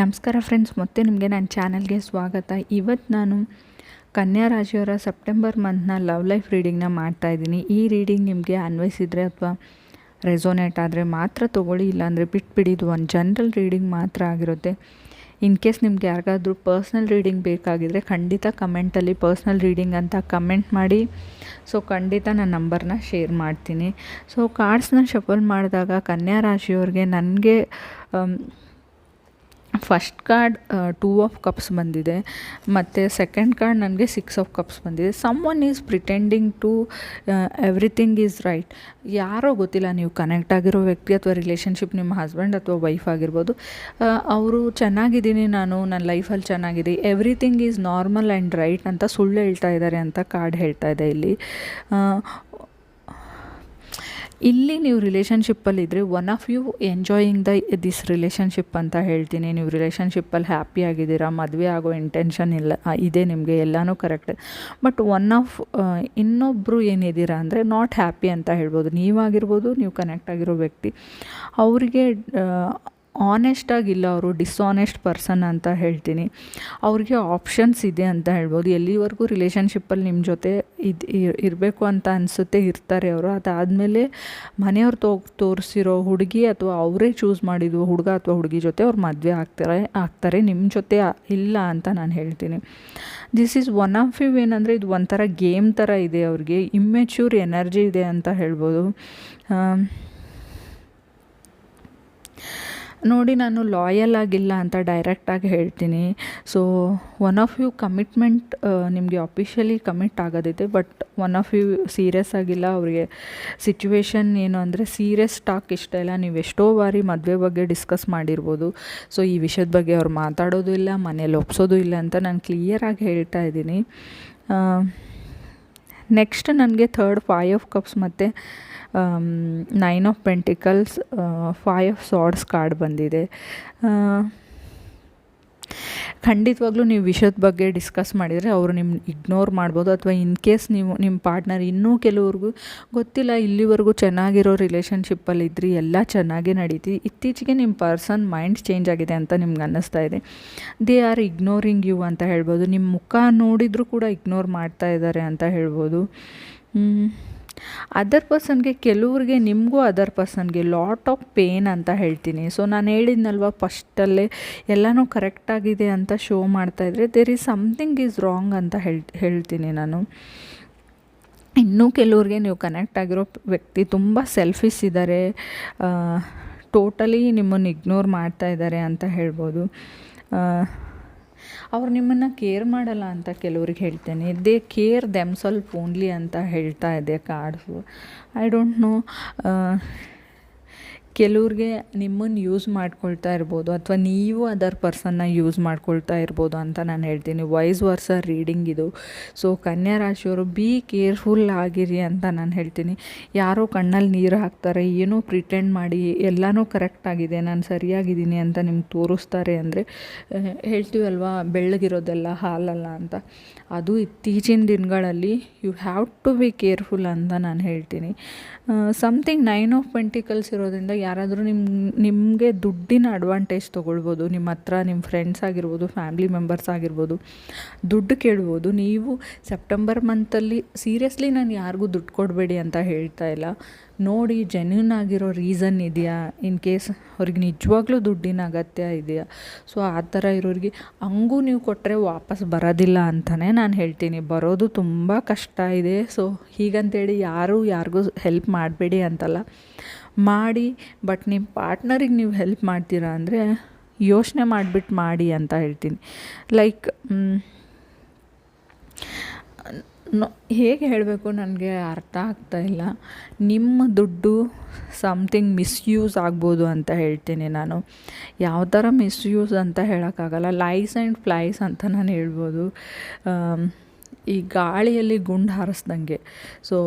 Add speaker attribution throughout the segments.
Speaker 1: ನಮಸ್ಕಾರ ಫ್ರೆಂಡ್ಸ್ ಮತ್ತೆ ನಿಮಗೆ ನನ್ನ ಚಾನಲ್ಗೆ ಸ್ವಾಗತ. ಇವತ್ತು ನಾನು ಕನ್ಯಾ ರಾಶಿಯವರ ಸೆಪ್ಟೆಂಬರ್ ಮಂತ್ನ ಲವ್ ಲೈಫ್ ರೀಡಿಂಗ್ನ ಮಾಡ್ತಾ ಇದ್ದೀನಿ. ಈ ರೀಡಿಂಗ್ ನಿಮಗೆ ಅನ್ವಯಿಸಿದರೆ ಅಥವಾ ರೆಸೋನೇಟ್ ಆದರೆ ಮಾತ್ರ ತೊಗೊಳ್ಳಿ, ಇಲ್ಲಾಂದರೆ ಬಿಟ್ಬಿಡಿ. ಇದು ಒಂದು ಜನರಲ್ ರೀಡಿಂಗ್ ಮಾತ್ರ ಆಗಿರುತ್ತೆ. ಇನ್ ಕೇಸ್ ನಿಮ್ಗೆ ಯಾರಿಗಾದ್ರೂ ಪರ್ಸ್ನಲ್ ರೀಡಿಂಗ್ ಬೇಕಾಗಿದ್ದರೆ ಖಂಡಿತ ಕಮೆಂಟಲ್ಲಿ ಪರ್ಸ್ನಲ್ ರೀಡಿಂಗ್ ಅಂತ ಕಮೆಂಟ್ ಮಾಡಿ. ಸೊ ಖಂಡಿತ ನನ್ನ ನಂಬರ್ನ ಶೇರ್ ಮಾಡ್ತೀನಿ. ಸೊ ಕಾರ್ಡ್ಸ್ನ ಶಫಲ್ ಮಾಡಿದಾಗ ಕನ್ಯಾ ರಾಶಿಯವ್ರಿಗೆ ನನಗೆ first card two of cups ಬಂದಿದೆ. ಮತ್ತು ಸೆಕೆಂಡ್ ಕಾರ್ಡ್ ನನಗೆ ಸಿಕ್ಸ್ ಆಫ್ ಕಪ್ಸ್ ಬಂದಿದೆ. Someone is pretending to everything is right ಯಾರೋ ಗೊತ್ತಿಲ್ಲ, ನೀವು ಕನೆಕ್ಟ್ ಆಗಿರೋ ವ್ಯಕ್ತಿ ಅಥವಾ ರಿಲೇಷನ್ಶಿಪ್ ನಿಮ್ಮ ಹಸ್ಬೆಂಡ್ ಅಥವಾ ವೈಫ್ ಆಗಿರ್ಬೋದು. ಅವರು ಚೆನ್ನಾಗಿದ್ದೀನಿ ನಾನು, ನನ್ನ ಲೈಫಲ್ಲಿ ಚೆನ್ನಾಗಿದೆ everything is normal and right ಅಂತ ಸುಳ್ಳು ಹೇಳ್ತಾ ಇದ್ದಾರೆ ಅಂತ ಕಾರ್ಡ್ ಹೇಳ್ತಾ ಇದೆ ಇಲ್ಲಿ. ಇಲ್ಲಿ ನೀವು ರಿಲೇಷನ್ಶಿಪ್ಪಲ್ಲಿದ್ದರೆ one of you enjoying the this relationship ಅಂತ ಹೇಳ್ತೀನಿ. ನೀವು ರಿಲೇಷನ್ಶಿಪ್ಪಲ್ಲಿ ಹ್ಯಾಪಿ ಆಗಿದ್ದೀರಾ, ಮದುವೆ ಆಗೋ ಇಂಟೆನ್ಷನ್ ಇಲ್ಲ ಇದೆ ನಿಮಗೆ, ಎಲ್ಲನೂ ಕರೆಕ್ಟ್ ಬಟ್ ಒನ್ ಆಫ್ ಇನ್ನೊಬ್ಬರು ಏನಿದ್ದೀರಾ ಅಂದರೆ ನಾಟ್ ಹ್ಯಾಪಿ ಅಂತ ಹೇಳ್ಬೋದು. ನೀವಾಗಿರ್ಬೋದು ನೀವು ಕನೆಕ್ಟ್ ಆಗಿರೋ ವ್ಯಕ್ತಿ. ಅವರಿಗೆ ಆನೆಸ್ಟಾಗಿಲ್ಲ ಅವರು ಡಿಸ್ಆನೆಸ್ಟ್ ಪರ್ಸನ್ ಅಂತ ಹೇಳ್ತೀನಿ. ಅವ್ರಿಗೆ ಆಪ್ಷನ್ಸ್ ಇದೆ ಅಂತ ಹೇಳ್ಬೋದು. ಎಲ್ಲಿವರೆಗೂ ರಿಲೇಷನ್ಶಿಪ್ಪಲ್ಲಿ ನಿಮ್ಮ ಜೊತೆ ಇದು ಇರಬೇಕು ಅಂತ ಅನಿಸುತ್ತೆ, ಇರ್ತಾರೆ ಅವರು. ಅದಾದಮೇಲೆ ಮನೆಯವ್ರು ತೋ, ತೋರಿಸಿರೋ ಹುಡುಗಿ ಅಥವಾ ಅವರೇ ಚೂಸ್ ಮಾಡಿದ್ವು ಹುಡುಗ ಅಥವಾ ಹುಡುಗಿ ಜೊತೆ ಅವ್ರು ಮದುವೆ ಆಗ್ತಾರೆ ಆಗ್ತಾರೆ. ನಿಮ್ಮ ಜೊತೆ ಇಲ್ಲ ಅಂತ ನಾನು ಹೇಳ್ತೀನಿ. This is one of you ಏನಂದರೆ ಇದು ಒಂಥರ ಗೇಮ್ ಥರ ಇದೆ ಅವ್ರಿಗೆ. ಇಮ್ಮೆಚ್ಯೂರ್ ಎನರ್ಜಿ ಇದೆ ಅಂತ ಹೇಳ್ಬೋದು. ನೋಡಿ ನಾನು ಲಾಯಲ್ ಆಗಿಲ್ಲ ಅಂತ ಡೈರೆಕ್ಟಾಗಿ ಹೇಳ್ತೀನಿ. So one of you commitment ನಿಮಗೆ officially commit ಆಗೋದಿದೆ but one of you serious ಆಗಿಲ್ಲ, ಅವರಿಗೆ ಸಿಚುವೇಶನ್ ಏನು ಅಂದರೆ ಸೀರಿಯಸ್ ಟಾಕ್ ಇಷ್ಟ ಇಲ್ಲ. ನೀವು ಎಷ್ಟೋ ಬಾರಿ ಮದುವೆ ಬಗ್ಗೆ ಡಿಸ್ಕಸ್ ಮಾಡಿರ್ಬೋದು. ಸೊ ಈ ವಿಷಯದ ಬಗ್ಗೆ ಅವ್ರು ಮಾತಾಡೋದು ಇಲ್ಲ, ಮನೇಲಿ ಒಪ್ಸೋದು ಇಲ್ಲ ಅಂತ ನಾನು ಕ್ಲಿಯರಾಗಿ ಹೇಳ್ತಾ ಇದ್ದೀನಿ. ನೆಕ್ಸ್ಟ್ ನನಗೆ ಥರ್ಡ್ ಫೈವ್ ಆಫ್ ಕಪ್ಸ್ ಮತ್ತು nine of pentacles five of swords card ಬಂದಿದೆ. ಖಂಡಿತವಾಗ್ಲೂ ನೀವು ವಿಷಯದ ಬಗ್ಗೆ ಡಿಸ್ಕಸ್ ಮಾಡಿದರೆ ಅವರು ನಿಮ್ಮ ಇಗ್ನೋರ್ ಮಾಡ್ಬೋದು ಅಥವಾ ಇನ್ ಕೇಸ್ ನೀವು ನಿಮ್ಮ ಪಾರ್ಟ್ನರ್ ಇನ್ನೂ ಕೆಲವ್ರಿಗೂ ಗೊತ್ತಿಲ್ಲ, ಇಲ್ಲಿವರೆಗೂ ಚೆನ್ನಾಗಿರೋ ರಿಲೇಷನ್ಶಿಪ್ಪಲ್ಲಿ ಇದ್ರಿ, ಎಲ್ಲ ಚೆನ್ನಾಗೇ ನಡೀತಿ, ಇತ್ತೀಚೆಗೆ ನಿಮ್ಮ ಪರ್ಸನ್ ಮೈಂಡ್ ಚೇಂಜ್ ಆಗಿದೆ ಅಂತ ನಿಮ್ಗೆ ಅನ್ನಿಸ್ತಾ ಇದೆ. ದೇ ಆರ್ ಇಗ್ನೋರಿಂಗ್ ಯು ಅಂತ ಹೇಳ್ಬೋದು. ನಿಮ್ಮ ಮುಖ ನೋಡಿದರೂ ಕೂಡ ಇಗ್ನೋರ್ ಮಾಡ್ತಾ ಇದ್ದಾರೆ ಅಂತ ಹೇಳ್ಬೋದು. ಅದರ್ ಪರ್ಸನ್ಗೆ ಕೆಲವ್ರಿಗೆ ನಿಮಗೂ ಅದರ್ ಪರ್ಸನ್ಗೆ ಲಾಟ್ ಆಫ್ ಪೇನ್ ಅಂತ ಹೇಳ್ತೀನಿ. ಸೊ ನಾನು ಹೇಳಿದ್ನಲ್ವ ಫಸ್ಟಲ್ಲೇ ಎಲ್ಲನೂ ಕರೆಕ್ಟಾಗಿದೆ ಅಂತ ಶೋ ಮಾಡ್ತಾಯಿದ್ರೆ there is something is wrong ಅಂತ ಹೇಳ್, ಹೇಳ್ತೀನಿ ನಾನು. ಇನ್ನೂ ಕೆಲವ್ರಿಗೆ ನೀವು ಕನೆಕ್ಟ್ ಆಗಿರೋ ವ್ಯಕ್ತಿ ತುಂಬ ಸೆಲ್ಫಿಸ್ ಇದ್ದಾರೆ ಟೋಟಲಿ ನಿಮ್ಮನ್ನು ಇಗ್ನೋರ್ ಮಾಡ್ತಾ ಇದ್ದಾರೆ ಅಂತ ಹೇಳ್ಬೋದು. ಅವ್ರು ನಿಮ್ಮನ್ನು ಕೇರ್ ಮಾಡಲ್ಲ ಅಂತ ಕೆಲವ್ರಿಗೆ ಹೇಳ್ತೇನೆ. ದೇ ಕೇರ್ ದೆಮ್ ಸ್ವಲ್ಪ ಓನ್ಲಿ ಅಂತ ಹೇಳ್ತಾ ಇದೆ ಕಾರ್ಡ್ಸು ಐ ಡೋಂಟ್ ನೋ ಕೆಲವ್ರಿಗೆ ನಿಮ್ಮನ್ನು ಯೂಸ್ ಮಾಡ್ಕೊಳ್ತಾ ಇರ್ಬೋದು ಅಥವಾ ನೀವು ಅದರ್ ಪರ್ಸನ್ನ ಯೂಸ್ ಮಾಡ್ಕೊಳ್ತಾ ಇರ್ಬೋದು ಅಂತ ನಾನು ಹೇಳ್ತೀನಿ. ವೈಸ್ ವರ್ಸ ರೀಡಿಂಗ್ ಇದು. ಸೊ ಕನ್ಯಾ ರಾಶಿಯವರು ಬಿ ಕೇರ್ಫುಲ್ ಆಗಿರಿ ಅಂತ ನಾನು ಹೇಳ್ತೀನಿ. ಯಾರೋ ಕಣ್ಣಲ್ಲಿ ನೀರು ಹಾಕ್ತಾರೆ, ಏನೋ ಪ್ರಿಟೆಂಡ್ ಮಾಡಿ ಎಲ್ಲನೂ ಕರೆಕ್ಟಾಗಿದೆ ನಾನು ಸರಿಯಾಗಿದ್ದೀನಿ ಅಂತ ನಿಮ್ಗೆ ತೋರಿಸ್ತಾರೆ ಅಂದರೆ ಹೇಳ್ತೀವಲ್ವ, ಬೆಳ್ಳಗಿರೋದೆಲ್ಲ, ಹಾಲಲ್ಲ ಅಂತ. ಅದು ಇತ್ತೀಚಿನ ದಿನಗಳಲ್ಲಿ you have to be careful ಅಂತ ನಾನು ಹೇಳ್ತೀನಿ. ಸಮಥಿಂಗ್ ನೈನ್ ಆಫ್ ಪೆಂಟಿಕಲ್ಸ್ ಇರೋದ್ರಿಂದ ಯಾರಾದರೂ ನಿಮ್ಮ ನಿಮಗೆ ದುಡ್ಡಿನ ಅಡ್ವಾಂಟೇಜ್ ತೊಗೊಳ್ಬೋದು, ನಿಮ್ಮ ಹತ್ರ ನಿಮ್ಮ ಫ್ರೆಂಡ್ಸ್ ಆಗಿರ್ಬೋದು ಫ್ಯಾಮ್ಲಿ ಮೆಂಬರ್ಸ್ ಆಗಿರ್ಬೋದು, ದುಡ್ಡು ಕೇಳ್ಬೋದು. ನೀವು ಸೆಪ್ಟೆಂಬರ್ ಮಂತಲ್ಲಿ ಸೀರಿಯಸ್ಲಿ ನಾನು ಯಾರಿಗೂ ದುಡ್ಡು ಕೊಡಬೇಡಿ ಅಂತ ಹೇಳ್ತಾ ಇಲ್ಲ. ನೋಡಿ ಜೆನ್ಯೂನ್ ಆಗಿರೋ ರೀಸನ್ ಇದೆಯಾ? ಇನ್ ಕೇಸ್ ಅವ್ರಿಗೆ ನಿಜವಾಗ್ಲೂ ದುಡ್ಡಿನ ಅಗತ್ಯ ಇದೆಯಾ? ಸೊ ಆ ಥರ ಇರೋರಿಗೆ ಹಂಗೂ ನೀವು ಕೊಟ್ಟರೆ ವಾಪಸ್ ಬರೋದಿಲ್ಲ ಅಂತಲೇ ನಾನು ಹೇಳ್ತೀನಿ. ಬರೋದು ತುಂಬ ಕಷ್ಟ ಇದೆ. ಸೊ ಹೀಗಂತೇಳಿ ಯಾರೂ ಯಾರಿಗೂ ಹೆಲ್ಪ್ ಮಾಡಬೇಡಿ ಅಂತಲ್ಲ. ಮಾಡಿ ಬಟ್ ನಿಮ್ಮ ಪಾರ್ಟ್ನರಿಗೆ ನೀವು ಹೆಲ್ಪ್ ಮಾಡ್ತೀರಾ ಅಂದರೆ ಯೋಚನೆ ಮಾಡಿಬಿಟ್ಟು ಮಾಡಿ ಅಂತ ಹೇಳ್ತೀನಿ. ಲೈಕ್ ಹೇಗೆ ಹೇಳಬೇಕು ನನಗೆ ಅರ್ಥ ಆಗ್ತಾ ಇಲ್ಲ. ನಿಮ್ಮ ದುಡ್ಡು ಸಮ್ಥಿಂಗ್ ಮಿಸ್ಯೂಸ್ ಆಗ್ಬೋದು ಅಂತ ಹೇಳ್ತೀನಿ ನಾನು. ಯಾವ ಥರ ಮಿಸ್ಯೂಸ್ ಅಂತ ಹೇಳೋಕ್ಕಾಗಲ್ಲ ಲೈಸ್ ಆ್ಯಂಡ್ ಫ್ಲೈಸ್ ಅಂತ ನಾನು ಹೇಳ್ಬೋದು. ಈ ಗಾಳಿಯಲ್ಲಿ ಗುಂಡು ಹಾರಿಸ್ದಂಗೆ. ಸೊ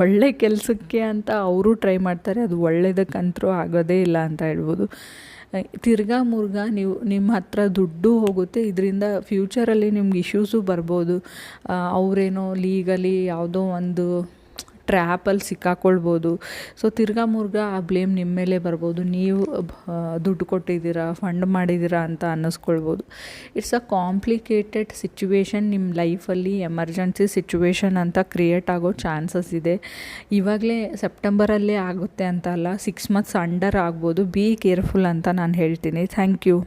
Speaker 1: ಒಳ್ಳೆ ಕೆಲಸಕ್ಕೆ ಅಂತ ಅವರು ಟ್ರೈ ಮಾಡ್ತಾರೆ, ಅದು ಒಳ್ಳೆಯದಕ್ಕಂತರೂ ಆಗೋದೇ ಇಲ್ಲ ಅಂತ ಹೇಳ್ಬೋದು. ತಿರ್ಗಾ ಮುರ್ಗಾ ನೀವು, ನಿಮ್ಮ ಹತ್ರ ದುಡ್ಡು ಹೋಗುತ್ತೆ, ಇದರಿಂದ ಫ್ಯೂಚರಲ್ಲಿ ನಿಮ್ಗೆ ಇಶ್ಯೂಸು ಬರ್ಬೋದು. ಅವರೇನೋ ಲೀಗಲಿ ಯಾವುದೋ ಒಂದು ಟ್ರ್ಯಾಪಲ್ಲಿ ಸಿಕ್ಕಾಕೊಳ್ಬೋದು. ಸೊ ತಿರ್ಗಾ ಮುರ್ಗ ಆ ಬ್ಲೇಮ್ ನಿಮ್ಮ ಮೇಲೆ ಬರ್ಬೋದು. ನೀವು ದುಡ್ಡು ಕೊಟ್ಟಿದ್ದೀರಾ, ಫಂಡ್ ಮಾಡಿದ್ದೀರಾ ಅಂತ ಅನ್ನಿಸ್ಕೊಳ್ಬೋದು. ಇಟ್ಸ್ ಅ ಕಾಂಪ್ಲಿಕೇಟೆಡ್ ಸಿಚುವೇಶನ್ ನಿಮ್ಮ ಲೈಫಲ್ಲಿ, ಎಮರ್ಜೆನ್ಸಿ ಸಿಚುವೇಶನ್ ಅಂತ ಕ್ರಿಯೇಟ್ ಆಗೋ ಚಾನ್ಸಸ್ ಇದೆ. ಇವಾಗಲೇ ಸೆಪ್ಟೆಂಬರಲ್ಲೇ ಆಗುತ್ತೆ ಅಂತ ಅಲ್ಲ ಸಿಕ್ಸ್ ಮಂತ್ಸ್ ಅಂಡರ್ ಆಗ್ಬೋದು. ಬಿ ಕೇರ್ಫುಲ್ ಅಂತ ನಾನು ಹೇಳ್ತೀನಿ. Thank you